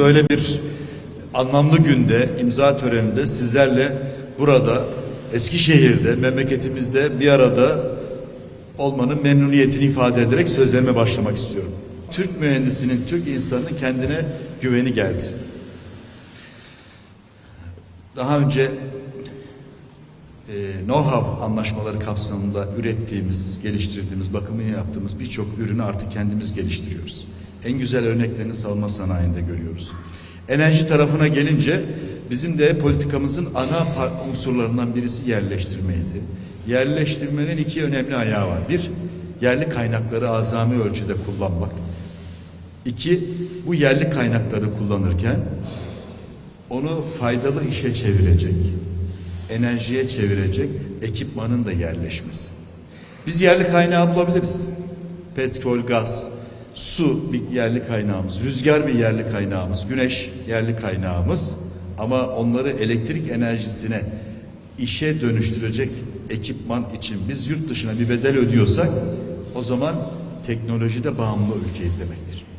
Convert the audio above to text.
Böyle bir anlamlı günde, imza töreninde sizlerle burada Eskişehir'de, memleketimizde bir arada olmanın memnuniyetini ifade ederek sözlerime başlamak istiyorum. Türk mühendisinin, Türk insanının kendine güveni geldi. Daha önce e, know-how anlaşmaları kapsamında ürettiğimiz, geliştirdiğimiz, bakımını yaptığımız birçok ürünü artık kendimiz geliştiriyoruz. En güzel örneklerini savunma sanayinde görüyoruz. Enerji tarafına gelince bizim de politikamızın ana unsurlarından birisi yerleştirmeydi. Yerleştirmenin iki önemli ayağı var. Bir, yerli kaynakları azami ölçüde kullanmak. İki, bu yerli kaynakları kullanırken onu faydalı işe çevirecek, enerjiye çevirecek ekipmanın da yerleşmesi. Biz yerli kaynağı bulabiliriz. Petrol, gaz, su bir yerli kaynağımız, rüzgar bir yerli kaynağımız, güneş yerli kaynağımız ama onları elektrik enerjisine işe dönüştürecek ekipman için biz yurt dışına bir bedel ödüyorsak o zaman teknolojide bağımlı ülkeyiz demektir.